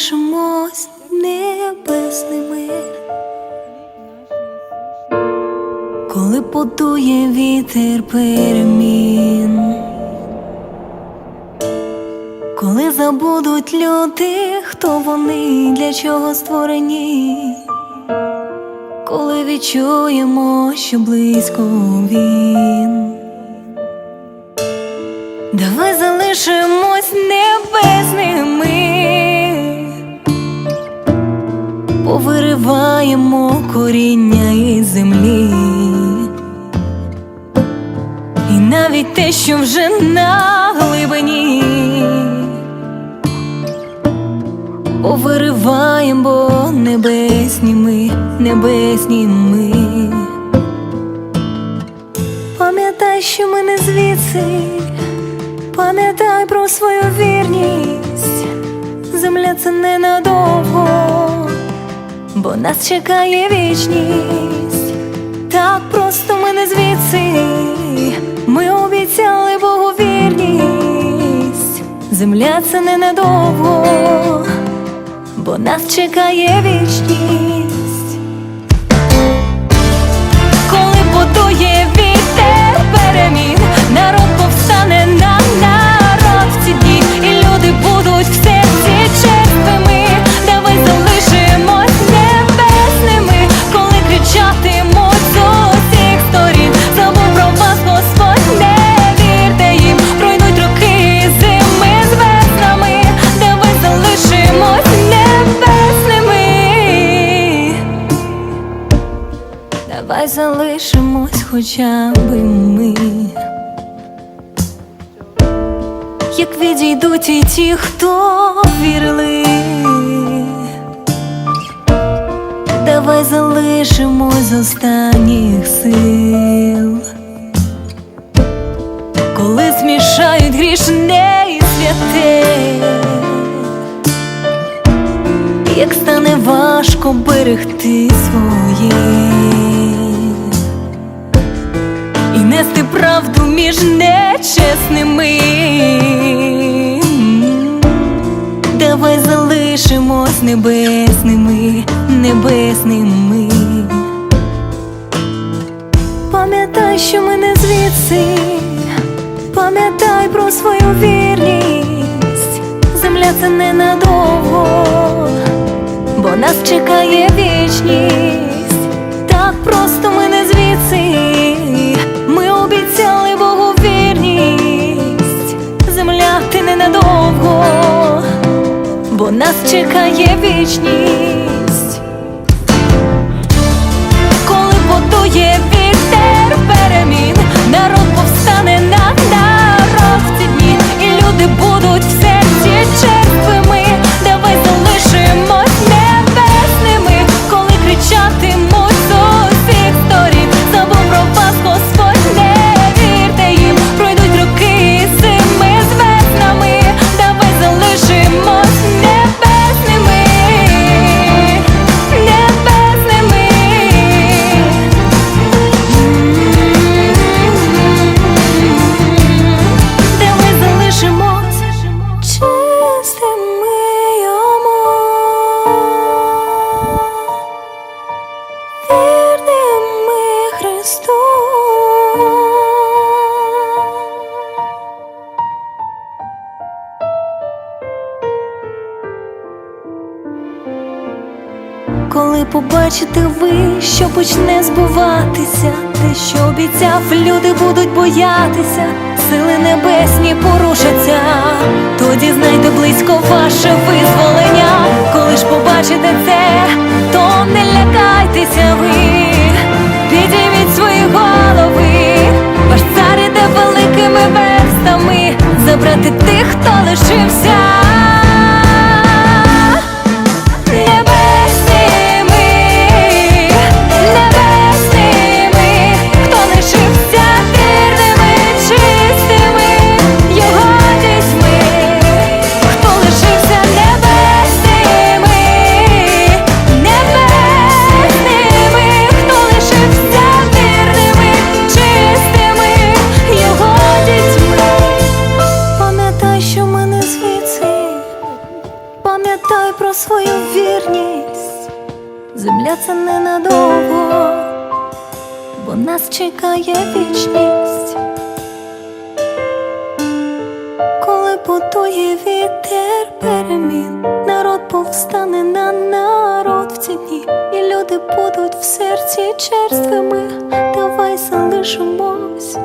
Залишимось небесними. Коли подує вітер перемін, коли забудуть люди, хто вони, для чого створені, коли відчуємо, що близько він. Давай залишимось небесними, повириваємо коріння із землі, і навіть те, що вже на глибині, повириваємо, небесні ми, небесні ми. Пам'ятай, що ми не звідси. Пам'ятай про свою вірність, земля це ненадовго, бо нас чекає вічність. Так просто ми не звідси, ми обіцяли Богу вірність, земля це ненадовго, бо нас чекає вічність. Хоча би ми. Як відійдуть і ті, хто вірили, давай залишимось з останніх сил, коли змішають грішне і святе як стане важко берегти своє і правду між нечесними. Давай залишимось небесними, небесними. Пам'ятай, що ми не звідси, пам'ятай про свою вірність, земля це ненадовго, бо нас чекає вічність. Так просто ми не звідси, бо нас чекає вічність. Коли подує вітер перемін, народ побачите ви, що почне збуватися, те, що обіцяв, люди будуть боятися, сили небесні порушаться, тоді знайте близько ваше визволення. Коли ж побачите це, то не лякайтеся ви, підійміть свої голови, ваш цар іде великими верстами, забрати тих, хто лишився. пам'ятай про свою вірність, земля це ненадовго, бо нас чекає вічність, коли потує вітер перемін, народ повстане на народ в ці дні, і люди будуть в серці черствими, давай залишимось.